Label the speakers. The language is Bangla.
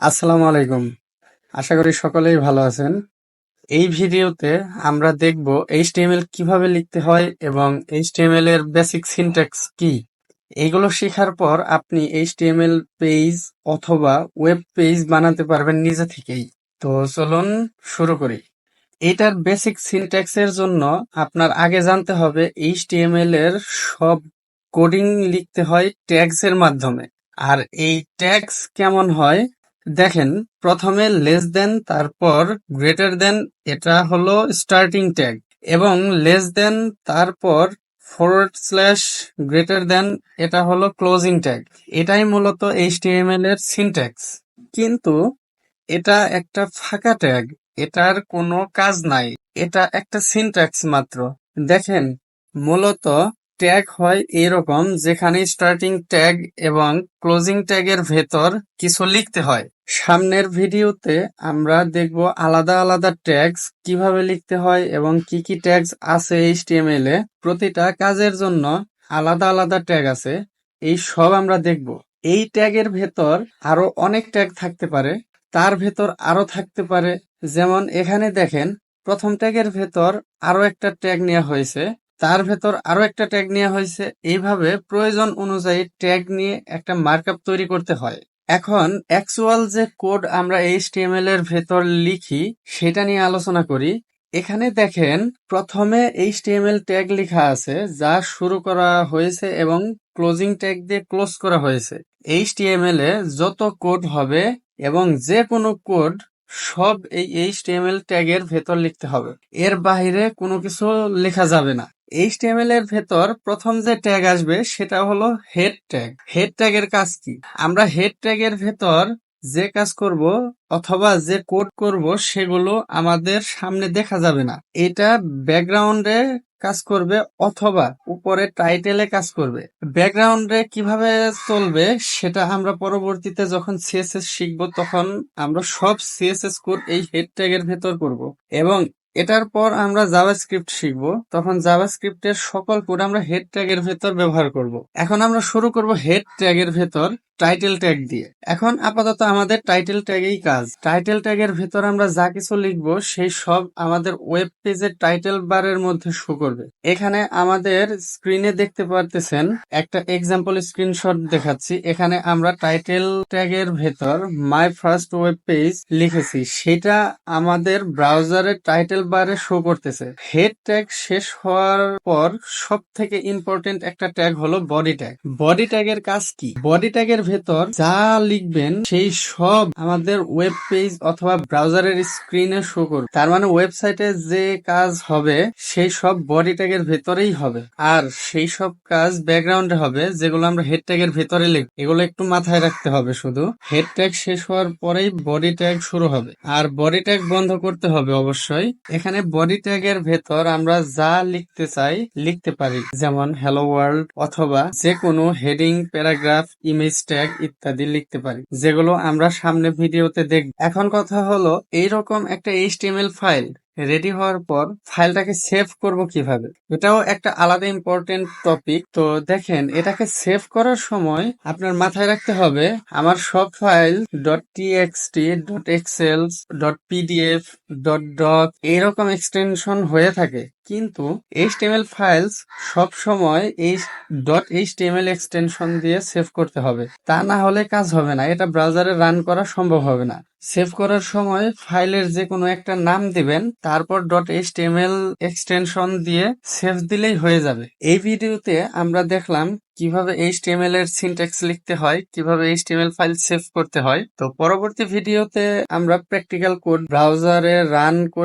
Speaker 1: আসসালামু আলাইকুম। আশা করি সকলেই ভালো আছেন। এই ভিডিওতে আমরা দেখব এইচটিএমএল কীভাবে লিখতে হয় এবং এইচটিএমএল এর বেসিক সিনট্যাক্স কি। এইগুলো শেখার পর আপনি এইচটিএমএল পেজ অথবা ওয়েব পেজ বানাতে পারবেন নিজে থেকেই। তো চলুন শুরু করি। এটার বেসিক সিনট্যাক্স এর জন্য আপনার আগে জানতে হবে এইচটিএমএল এর সব কোডিং লিখতে হয় ট্যাগস এর মাধ্যমে। আর এই ট্যাগস কেমন হয় দেখেন, প্রথমে লেস দেন তারপর গ্রেটার দেন এটা হলো স্টার্টিং ট্যাগ এবং লেস দেন তারপর ফরওয়ার্ড স্ল্যাশ গ্রেটার দেন এটা হলো ক্লোজিং ট্যাগ এটাই মূলত এইচটিএমএল এর সিনট্যাক্স কিন্তু এটা একটা ফাঁকা ট্যাগ এটার কোনো কাজ নাই, এটা একটা সিনট্যাক্স মাত্র। দেখেন, মূলত ট্যাগ হয় এরকম যেখানে স্টার্টিং ট্যাগ এবং ক্লোজিং ট্যাগের ভেতর কিছু লিখতে হয়। সামনের ভিডিওতে আমরা দেখব আলাদা আলাদা ট্যাগস কীভাবে লিখতে হয় এবং কি কি ট্যাগস আছে এইচটিএমএল এ। প্রতিটা কাজের জন্য আলাদা আলাদা ট্যাগ আছে, এই সব আমরা দেখব। এই ট্যাগের ভেতর আরও অনেক ট্যাগ থাকতে পারে, তার ভেতর আরও থাকতে পারে। যেমন এখানে দেখেন, প্রথম ট্যাগের ভেতর আরও একটা ট্যাগ নেওয়া হয়েছে, তার ভেতর আরও একটা ট্যাগ নেওয়া হয়েছে। এইভাবে প্রয়োজন অনুযায়ী ট্যাগ নিয়ে একটা মার্কআপ তৈরি করতে হয়। এখন অ্যাকচুয়াল যে কোড আমরা এইচটিএমএল এর ভেতর লিখি, সেটা নিয়ে আলোচনা করি। এখানে দেখেন, প্রথমে এইচটিএমএল ট্যাগ লেখা আছে, যা শুরু করা হয়েছে এবং ক্লোজিং ট্যাগ দিয়ে ক্লোজ করা হয়েছে। এইচটিএমএল এ যত কোড হবে এবং যে কোনো কোড সব এই এইচটিএমএল ট্যাগের ভেতর লিখতে হবে। এর বাইরে কোনো কিছু লেখা যাবে না। এইচটিএমএল এর ভেতর প্রথম যে ট্যাগ আসবে, সেটা হলো হেড ট্যাগ হেড ট্যাগের কাজ কি? আমরা হেড ট্যাগের ভেতর যে কাজ করব অথবা যে কোড করব, সেগুলো আমাদের সামনে দেখা যাবে না। এটা ব্যাকগ্রাউন্ডে কাজ করবে অথবা উপরে টাইটেলে কাজ করবে। ব্যাকগ্রাউন্ডে কীভাবে চলবে, সেটা আমরা পরবর্তীতে যখন সিএসএস শিখব, তখন আমরা সব সিএসএস কোড এই হেড ট্যাগের ভেতর করব। এবং এটার পর আমরা জাভাস্ক্রিপ্ট শিখব। তখন জাভাস্ক্রিপ্টের সকল কোড আমরা হেড ট্যাগের ভেতর ব্যবহার করব। এখন আমরা শুরু করব হেড ট্যাগের ভেতর টাইটেল ট্যাগ দিয়ে। এখন আপাতত আমাদের টাইটেল ট্যাগেই কাজ। টাইটেল ট্যাগের ভেতর আমরা যা কিছু লিখব, সেই সব আমাদের ওয়েব পেজের টাইটেল বারের মধ্যে শো করবে। এখানে আমাদের স্ক্রিনে দেখতে পারতেছেন, একটা এক্সাম্পল স্ক্রিনশট দেখাচ্ছি। এখানে আমরা টাইটেল ট্যাগের ভেতর মাই ফার্স্ট ওয়েব পেজ লিখেছি। সেটা আমাদের ব্রাউজারের টাইটেল বারে শো করতেছে। হেড ট্যাগ শেষ হওয়ার পর সব থেকে ইম্পর্টেন্ট একটা ট্যাগ হলো বডি ট্যাগ বডি ট্যাগের কাজ কি? বডি ট্যাগের ভেতর যা লিখবেন সেই সব আমাদের ওয়েব পেজ অথবা ব্রাউজারের স্ক্রিনে শো করবে। তার মানে ওয়েবসাইটে যে কাজ হবে, সেই সব বডি ট্যাগের ভেতরেই হবে। আর সেই সব কাজ ব্যাকগ্রাউন্ডে হবে, যেগুলো আমরা হেড ট্যাগের ভেতরে লিখ এগুলো একটু মাথায় রাখতে হবে শুধু। হেড ট্যাগ শেষ হওয়ার পরেই বডি ট্যাগ শুরু হবে। আর বডি ট্যাগ বন্ধ করতে হবে অবশ্যই। এখানে বডি ট্যাগের ভেতর আমরা যা লিখতে চাই, লিখতে পারি। যেমন হ্যালো ওয়ার্ল্ড অথবা যে কোনো হেডিং প্যারাগ্রাফ ইমেজ ট্যাগ ইত্যাদি লিখতে পারি। যেগুলো আমরা সামনে ভিডিওতে দেখব। এখন কথা হলো, এইরকম একটা এইচটিএমএল ফাইল রেডি হওয়ার পর ফাইলটাকে সেভ করব কীভাবে? এটাও একটা আলাদা ইম্পর্টেন্ট টপিক তো দেখেন, এটাকে সেভ করার সময় আপনার মাথায় রাখতে হবে, আমার সব file dot TXT dot Excel dot PDF dot doc এরকম এক্সটেনশন হয়ে থাকে। কিন্তু এইচটিএমএল ফাইলস সব সময় এই. ডট এইচটিএমএল এক্সটেনশন দিয়ে সেভ করতে হবে। তা না হলে কাজ হবে না। এটা ব্রাউজারে রান করা সম্ভব হবে না। সেভ করার সময় ফাইলের যে কোনো একটা নাম দিবেন, তারপর. ডট এইচটিএমএল এক্সটেনশন দিয়ে সেভ দিলেই হয়ে যাবে। এই ভিডিওতে আমরা দেখলাম কীভাবে এইচটিএমএল এর সিনট্যাক্স লিখতে হয়, কীভাবে এইচটিএমএল ফাইল সেভ করতে হয়। তো পরবর্তী ভিডিওতে আমরা প্র্যাকটিক্যাল কোড ব্রাউজারে রান করে